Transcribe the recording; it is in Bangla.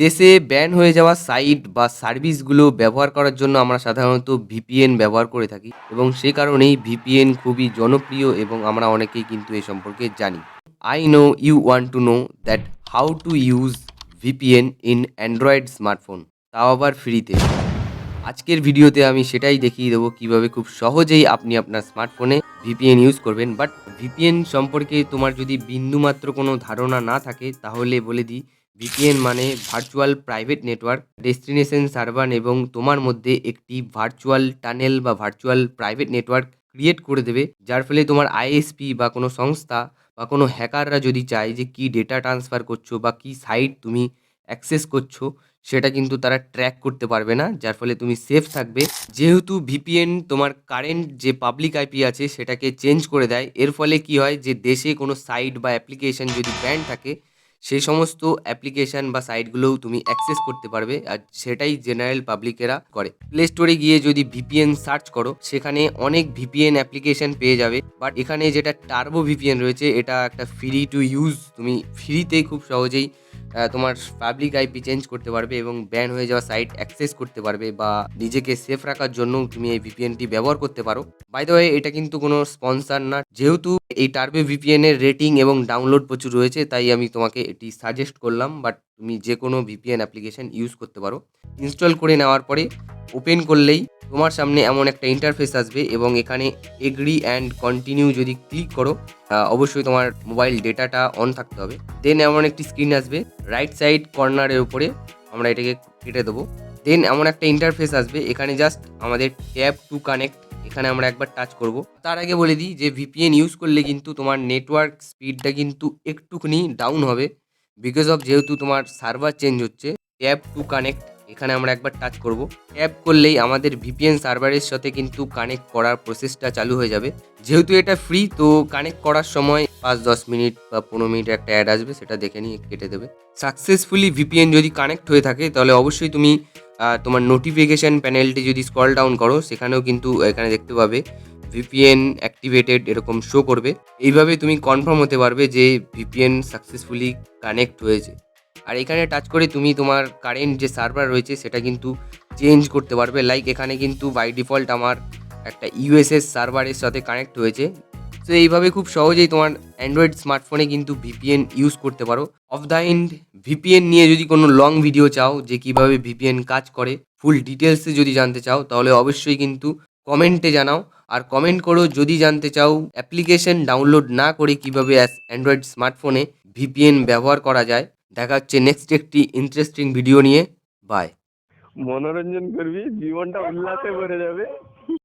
দেশে ব্যান হয়ে যাওয়া সাইট বা সার্ভিসগুলো ব্যবহার করার জন্য আমরা সাধারণত ভিপিএন ব্যবহার করে থাকি এবং সে কারণেই ভিপিএন খুবই জনপ্রিয় এবং আমরা অনেকেই কিন্তু এ সম্পর্কে জানি। I know you want to know that how to use VPN in Android smartphone তাও আবার ফ্রিতে আজকের ভিডিওতে আমি সেটাই দেখিয়ে দেবো কীভাবে খুব সহজেই আপনি আপনার স্মার্টফোনে ভিপিএন ইউজ করবেন। বাট ভিপিএন সম্পর্কে তোমার যদি বিন্দুমাত্র কোনো ধারণা না থাকে, তাহলে বলে দিই ভিপিএন মানে virtual private network destination server এবং তোমার মধ্যে একটি ভার্চুয়াল টানেল বা ভার্চুয়াল প্রাইভেট নেটওয়ার্ক ক্রিয়েট করে দেবে, যার ফলে তোমার আইএসপি বা কোনো সংস্থা বা কোনো হ্যাকাররা যদি চায় যে কী ডেটা ট্রান্সফার করছ বা কী সাইট তুমি অ্যাক্সেস করছ, সেটা কিন্তু তারা ট্র্যাক করতে পারবে না, যার ফলে তুমি সেফ থাকবে। যেহেতু ভিপিএন তোমার কারেন্ট যে পাবলিক আইপি আছে, সেটাকে চেঞ্জ করে দেয়, এর ফলে কি হয় যে দেশে কোনো সাইট বা অ্যাপ্লিকেশন যদি ব্যান্ড থাকে সেই সমস্ত অ্যাপ্লিকেশন বা সাইটগুলোও তুমি অ্যাক্সেস করতে পারবে আর সেটাই জেনারেল পাবলিকেরা করে। প্লে স্টোরে গিয়ে যদি ভিপিএন সার্চ করো, সেখানে অনেক ভিপিএন অ্যাপ্লিকেশন পেয়ে যাবে। বাট এখানে যেটা টার্বো ভিপিএন রয়েছে, এটা একটা ফ্রি টু ইউজ তুমি ফ্রিতে খুব সহজেই তোমার পাবলিক আইপি চেঞ্জ করতে পারবে এবং ব্যান হয়ে যাওয়া সাইট অ্যাক্সেস করতে পারবে বা নিজেকে সেফ রাখার জন্য তুমি এই ভিপিএনটি ব্যবহার করতে পারো। বাই দ্য ওয়ে এটা কিন্তু কোনো স্পন্সার না। যেহেতু এই টার্বে ভিপিএন এর রেটিং এবং ডাউনলোড প্রচুর রয়েছে, তাই আমি তোমাকে এটি সাজেস্ট করলাম বাট তুমি যে কোনো ভিপিএন অ্যাপ্লিকেশন ইউজ করতে পারো। ইনস্টল করে নেওয়ার পরে ওপেন করলেই তোমার সামনে এমন একটা ইন্টারফেস আসবে এবং এখানে এগ্রি অ্যান্ড কন্টিনিউ যদি ক্লিক করো অবশ্যই তোমার মোবাইল ডেটাটা অন থাকতে হবে। দেন এমন একটি স্ক্রিন আসবে রাইট সাইড কর্নারের উপরে আমরা এটাকে কেটে দেবো। দেন এমন একটা ইন্টারফেস আসবে, এখানে জাস্ট আমাদের ট্যাপ টু কানেক্ট এখানে আমরা একবার টাচ করব। তার আগে বলে দিই যে ভিপিএন ইউজ করলে কিন্তু তোমার নেটওয়ার্ক স্পিডটা কিন্তু একটুখানি ডাউন হবে। বিকজ অফ যেহেতু তোমার সার্ভার চেঞ্জ হচ্ছে ট্যাপ টু কানেক্ট এখানে আমরা একবার টাচ করব। ট্যাপ করলেই আমাদের ভিপিএন সার্ভারের সাথে কিন্তু কানেক্ট করার প্রসেসটা চালু হয়ে যাবে। যেহেতু এটা ফ্রি তো কানেক্ট করার সময় পাঁচ, দশ মিনিট বা পনেরো মিনিট একটা অ্যাড আসবে, সেটা দেখে নিয়ে কেটে দেবে। সাকসেসফুলি ভিপিএন যদি কানেক্ট হয়ে থাকে, তাহলে অবশ্যই তুমি তোমার নোটিফিকেশান প্যানেলটি যদি স্ক্রল ডাউন করো, সেখানেও কিন্তু এখানে দেখতে পাবে ভিপিএন অ্যাক্টিভেটেড এরকম শো করবে। এইভাবে তুমি কনফার্ম হতে পারবে যে ভিপিএন সাকসেসফুলি কানেক্ট হয়েছে। আর এখানে টাচ করে তুমি তোমার কারেন্ট যে সার্ভার রয়েছে সেটা কিন্তু চেঞ্জ করতে পারবে। লাইক এখানে কিন্তু বাই ডিফল্ট আমার একটা ইউএসএস সার্ভারের সাথে কানেক্ট হয়েছে। তো এইভাবে খুব সহজেই তোমার অ্যান্ড্রয়েড স্মার্টফোনে কিন্তু ভিপিএন ইউজ করতে পারো। অফ দ্য এন্ড ভিপিএন নিয়ে যদি কোনো লং ভিডিও চাও যে কীভাবে ভিপিএন কাজ করে ফুল ডিটেলসে যদি জানতে চাও, তাহলে অবশ্যই কিন্তু কমেন্টে জানাও। আর কমেন্ট করো যদি জানতে চাও অ্যাপ্লিকেশন ডাউনলোড না করে কীভাবে অ্যান্ড্রয়েড স্মার্টফোনে ভিপিএন ব্যবহার করা যায়। দেখা হচ্ছে নেক্সট একটি ইন্টারেস্টিং ভিডিও নিয়ে। বাই মনোরঞ্জন করবি জীবনটা উল্লাসে ভরে যাবে।